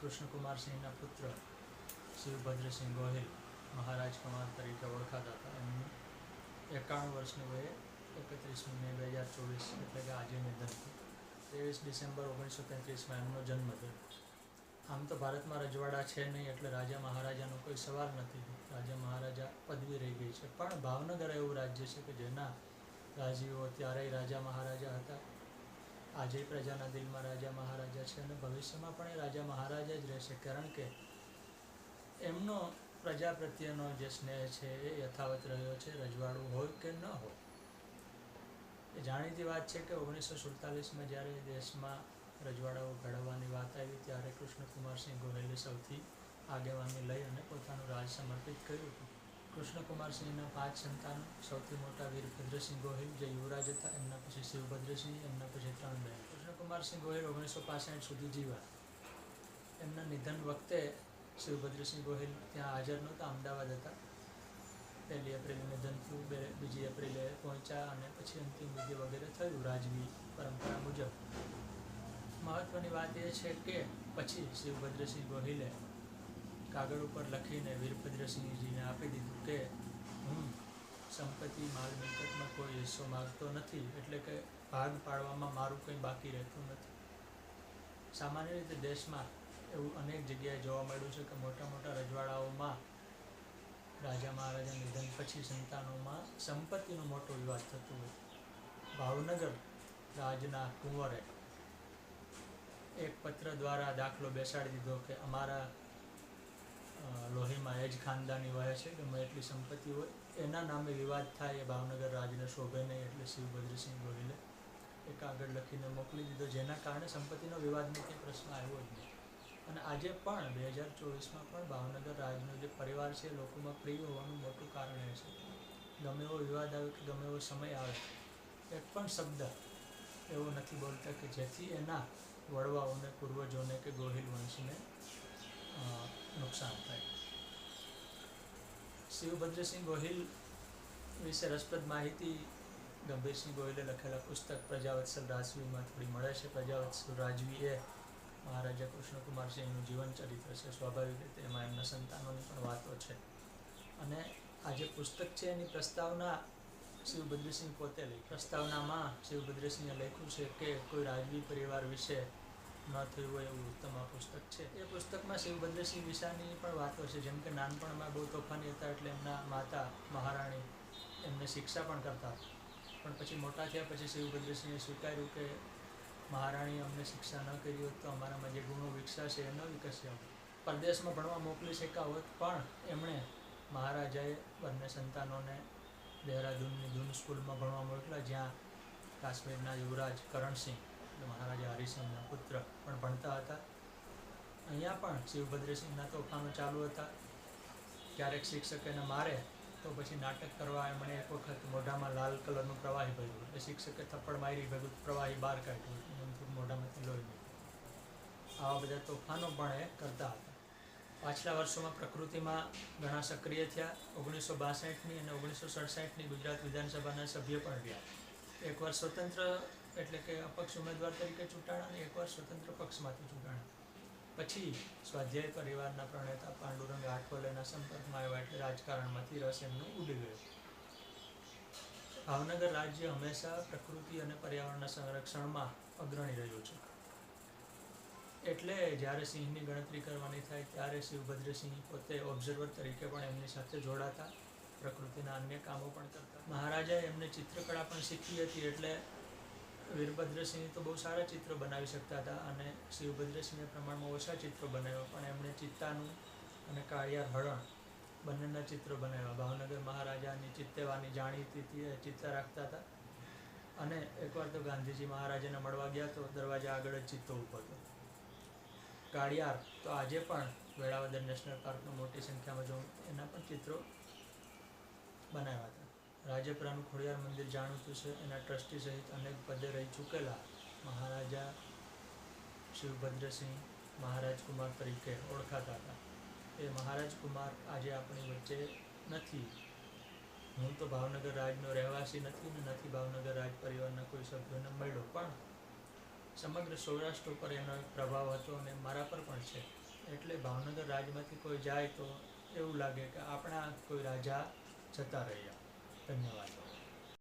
કૃષ્ણકુમારસિંહના પુત્ર શિવભદ્રસિંહ ગોહિલ મહારાજ કુમાર તરીકે ઓળખાતા હતા. એમનું એકાણું વર્ષની વયે એકત્રીસમી મે બે હજાર ચોવીસ, એટલે કે આજે નિધન ત્રેવીસ ડિસેમ્બર ઓગણીસો તેત્રીસમાં એમનો જન્મ થયો. આમ તો ભારતમાં રજવાડા છે નહીં, એટલે રાજા મહારાજાનો કોઈ સવાલ નથી. રાજા મહારાજા પદવી રહી ગઈ છે. પણ ભાવનગર એવું રાજ્ય છે કે જેના રાજીઓ ત્યારેય રાજા મહારાજા હતા. આજે પ્રજાના દિલમાં રાજા મહારાજા છે અને ભવિષ્યમાં પણ એ રાજા મહારાજા જ રહેશે. કારણ કે એમનો પ્રજા પ્રત્યેનો જે સ્નેહ છે એ યથાવત રહ્યો છે, રજવાડું હોય કે ન હોય. એ જાણીતી વાત છે કે ઓગણીસો સુડતાલીસમાં જ્યારે દેશમાં રજવાડાઓ ઘડવાની વાત આવી, ત્યારે કૃષ્ણકુમારસિંહ ગોહિલે સૌથી આગેવાની લઈ અને પોતાનું રાજ સમર્પિત કર્યું હતું. કૃષ્ણકુમારસિંહના પાંચ સંતાનો, સૌથી મોટા વીરભદ્રસિંહ ગોહિલ, જે યુવરાજ હતા, એમના પછી શિવભદ્રસિંહ એમના પછી ત્રણ બહેન. કૃષ્ણકુમારસિંહ ગોહિલ ઓગણીસો પાસઠ સુધી જીવા એમના નિધન વખતે શિવભદ્રસિંહ ગોહિલ ત્યાં હાજર નહોતા, અમદાવાદ હતા. પહેલી એપ્રિલે નિધન થયું, બે, બીજી એપ્રિલે પહોંચ્યા અને પછી અંતિમ વિધિ વગેરે થયું રાજવી પરંપરા મુજબ. મહત્વની વાત એ છે કે પછી શિવભદ્રસિંહ ગોહિલે કાગળ ઉપર લખીને વીરભદ્રસિંહજીને આપી દીધું કે હું સંપત્તિ માલ મિલકતમાં કોઈ હિસ્સો માગતો નથી, એટલે કે ભાગ પાડવામાં મારું કંઈ બાકી રહેતું નથી. સામાન્ય રીતે દેશમાં એવું અનેક જગ્યાએ જોવા મળ્યું છે કે મોટા મોટા રજવાડાઓમાં રાજા મહારાજા નિધન પછી સંતાનોમાં સંપત્તિનો મોટો વિવાદ થતો હોય. ભાવનગર રાજના કુંવરે એક પત્ર દ્વારા દાખલો બેસાડી દીધો કે, અમારા લોહીમાં એ જ ખાનદાની વહે છે કે મેં એટલી સંપત્તિ હોય. એના નામે વિવાદ થાય એ ભાવનગર રાજને શોભે નહીં એટલે શિવભદ્રસિંહ ગોહિલે એ કાગળ લખીને મોકલી દીધો, જેના કારણે સંપત્તિનો વિવાદનો કંઈ પ્રશ્ન આવ્યો જ નહીં. અને આજે પણ બે હજાર ચોવીસમાં પણ ભાવનગર રાજનો જે પરિવાર છે એ લોકોમાં પ્રિય હોવાનું મોટું કારણ એ છે. ગમે એવો વિવાદ આવે કે ગમે એવો સમય આવે, એક પણ શબ્દ એવો નથી બોલતા કે જેથી એના વડવાઓને, પૂર્વજોને કે ગોહિલ વંશને નુકસાન શિવભદ્રસિંહ ગોહિલ વિશે રસપ્રદ માહિતી ગંભીરસિંહ ગોહિલે લખેલા પુસ્તક પ્રજાવત્સલ રાજવીમાં થોડી મળે છે. પ્રજાવત્સલ રાજવી એ મહારાજા કૃષ્ણકુમારસિંહનું જીવન ચરિત્ર છે. સ્વાભાવિક રીતે એમાં એમના સંતાનોની પણ વાતો છે. અને આ જે પુસ્તક છે એની પ્રસ્તાવના શિવભદ્રસિંહ પોતે લઈ. પ્રસ્તાવનામાં શિવભદ્રસિંહે લખ્યું છે કે કોઈ રાજવી પરિવાર વિશે ન થયું હોય એવું ઉત્તમ આ પુસ્તક છે. એ પુસ્તકમાં શિવ ભદ્રસિંહ વિશાની પણ વાતો છે. જેમ કે નાનપણમાં બહુ તોફાની હતા એટલે એમના માતા, મહારાણી એમને શિક્ષા પણ કરતા. પણ પછી મોટા થયા પછી શિવભદ્રસિંહે સ્વીકાર્યું કે મહારાણીએ અમને શિક્ષા ન કરી હોત તો અમારામાં જે ગુણો વિકસાશે એ ન વિકસ્યા પરદેશમાં ભણવા મોકલી શક્યા હોત પણ એમણે મહારાજાએ બંને સંતાનોને દહેરાદૂનની ધૂન સ્કૂલમાં ભણવા મોકલ્યા જ્યાં કાશ્મીરના યુવરાજ કરણસિંહ એટલે મહારાજા હરિસિંહના પુત્ર પણ ભણતા હતા. અહીંયા પણ શિવભદ્રસિંહના તોફાનો ચાલુ હતા. ક્યારેક શિક્ષક એને મારે તો પછી નાટક કરવા એમણે એક વખત મોઢામાં લાલ કલરનું પ્રવાહી ભર્યું. એટલે શિક્ષકે થપ્પડ મારી, ભેગું પ્રવાહી બહાર કાઢ્યું. એમ મોઢામાંથી લોહી આવા બધા તોફાનો પણ એ કરતા હતા. પાછલા વર્ષોમાં પ્રકૃતિમાં ઘણા સક્રિય થયા. ઓગણીસો બાસઠની અને ઓગણીસો સડસઠની ગુજરાત વિધાનસભાના સભ્ય પણ રહ્યા. એકવાર સ્વતંત્ર એટલે કે અપક્ષ ઉમેદવાર તરીકે ચૂંટાણા અને એકવાર સ્વતંત્ર પક્ષમાંથી ચૂંટાણા. પછી સ્વાધ્યાય પરિવારના પ્રણેતા પાંડુરંગ આઠવલેના સંપર્કમાં આવ્યા એટલે રાજકારણમાંથી રસ એમનો ઉડી ગયો. ભાવનગર રાજ્ય હંમેશા પ્રકૃતિ અને પર્યાવરણના સંરક્ષણમાં અગ્રણી રહ્યું છે. એટલે જ્યારે સિંહની ગણતરી કરવાની થાય ત્યારે શિવભદ્રસિંહ પોતે ઓબ્ઝર્વર તરીકે પણ એમની સાથે જોડાતા, પ્રકૃતિના અન્ય કામો પણ કરતા. મહારાજાએ એમને ચિત્રકળા પણ શીખી હતી એટલે વીરભદ્રસિંહ તો બહુ સારા ચિત્રો બનાવી શકતા હતા અને શિવભદ્રસિંહે પ્રમાણમાં ઓછા ચિત્રો બનાવ્યા, પણ એમણે ચિત્તાનું અને કાળિયાર હરણ બંનેના ચિત્રો બનાવ્યા. ભાવનગર મહારાજાની ચિત્તેવાની જાણીતી ચિત્ત રાખતા હતા. અને એકવાર તો ગાંધીજી મહારાજાને મળવા ગયા તો દરવાજા આગળ જ ચિત્તો ઉપર હતો. કાળિયાર તો આજે પણ વેળાવદર નેશનલ પાર્કમાં મોટી સંખ્યામાં જો એના પણ ચિત્રો બનાવ્યા હતા. રાજપરાનું ખોડિયાર મંદિર જાણીતું છે. એના ટ્રસ્ટી સહિત અનેક પદે રહી ચૂકેલા મહારાજા શિવભદ્રસિંહ મહારાજ કુમાર તરીકે ઓળખાતા હતા. એ મહારાજ કુમાર આજે આપણી વચ્ચે નથી. હું તો ભાવનગર રાજનો રહેવાસી નથી ને નથી ભાવનગર રાજ પરિવારના કોઈ સભ્યોને મળ્યો, પણ સમગ્ર સૌરાષ્ટ્ર ઉપર એનો પ્રભાવ હતો અને મારા પર પણ છે. એટલે ભાવનગર રાજમાંથી કોઈ જાય તો એવું લાગે કે આપણા કોઈ રાજા જતા રહ્યા. เป็นอะไร